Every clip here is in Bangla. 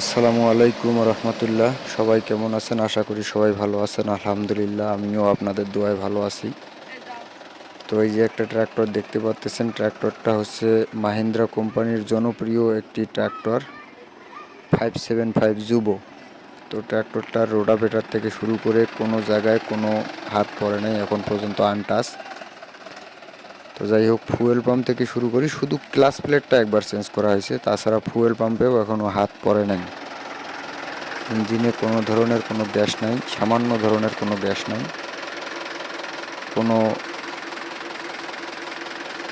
আসসালামু আলাইকুম রহমতুল্লাহ। সবাই কেমন আছেন? আশা করি সবাই ভালো আছেন। আলহামদুলিল্লাহ, আমিও আপনাদের দোয়ায় ভালো আছি। তো এই যে একটা ট্র্যাক্টর দেখতে পাচ্তেছেন ট্র্যাক্টরটা হচ্ছে মাহিন্দ্রা কোম্পানির জনপ্রিয় একটি ট্র্যাক্টর, ফাইভ সেভেন ফাইভ জুবো। তো ট্র্যাক্টরটার রোডাভেটার থেকে শুরু করে কোনো জায়গায় কোনো হাত পড়ে নাই, এখন পর্যন্ত আনটাস তো যাই হোক ফুয়েল পাম্প থেকে শুরু করি। শুধু ক্লাস প্লেটটা একবার চেঞ্জ করা হয়েছে। তাছাড়া ফুয়েল পাম্পেও এখনও হাত পড়ে নাই। ইঞ্জিনে কোনো ধরনের কোনো গ্যাস নাই। সামান্য ধরনের কোনো গ্যাস নাই। কোনো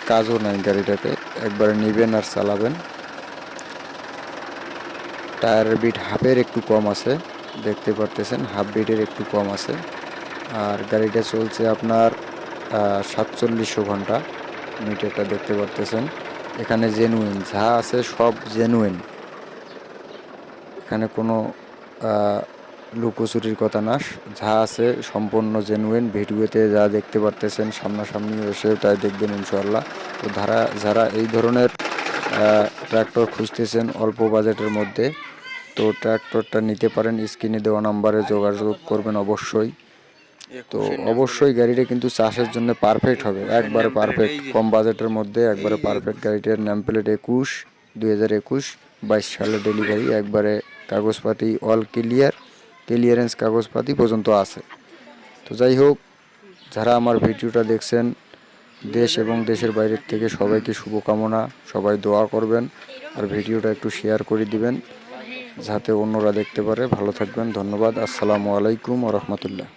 কাজও নাই গাড়িটাতে একবারে নিবেন আর চালাবেন। টায়ারের বিট হাফের একটু কম আছে। দেখতে পারতেছেন, হাফ বিটের একটু কম আছে। আর গাড়িটা চলছে আপনার সাতচল্লিশশো ঘণ্টা মিটারটা দেখতে পারতেছেন। এখানে জেনুইন যা আছে সব জেনুইন এখানে কোনো লুকোচুরির কথা না। যা আছে সম্পূর্ণ জেনুইন ভিডিওতে যা দেখতে পারতেছেন সামনাসামনি এসে তাই দেখবেন ইনশাল্লাহ তো যারা যারা এই ধরনের ট্র্যাক্টর খুঁজতেছেন অল্প বাজেটের মধ্যে, তো ট্র্যাক্টরটা নিতে পারেন। স্ক্রিনে দেওয়া নাম্বারে যোগাযোগ করবেন অবশ্যই। তো অবশ্যই গাড়িটা কিন্তু চাষের জন্য পারফেক্ট হবে। একবারে পারফেক্ট কম বাজেটের মধ্যে একবারে পারফেক্ট গাড়িটার নাম প্লেট একুশ দুই হাজার একুশ বাইশ সালে ডেলিভারি একবারে কাগজপাতি অল ক্লিয়ার ক্লিয়ারেন্স কাগজপাতি পর্যন্ত আছে। তো যাই হোক যারা আমার ভিডিওটা দেখছেন দেশ এবং দেশের বাইরের থেকে সবাইকে শুভকামনা সবাই দোয়া করবেন আর ভিডিওটা একটু শেয়ার করে দিবেন যাতে অন্যরা দেখতে পারে। ভালো থাকবেন ধন্যবাদ আসসালামু আলাইকুম রহমতুল্লাহ।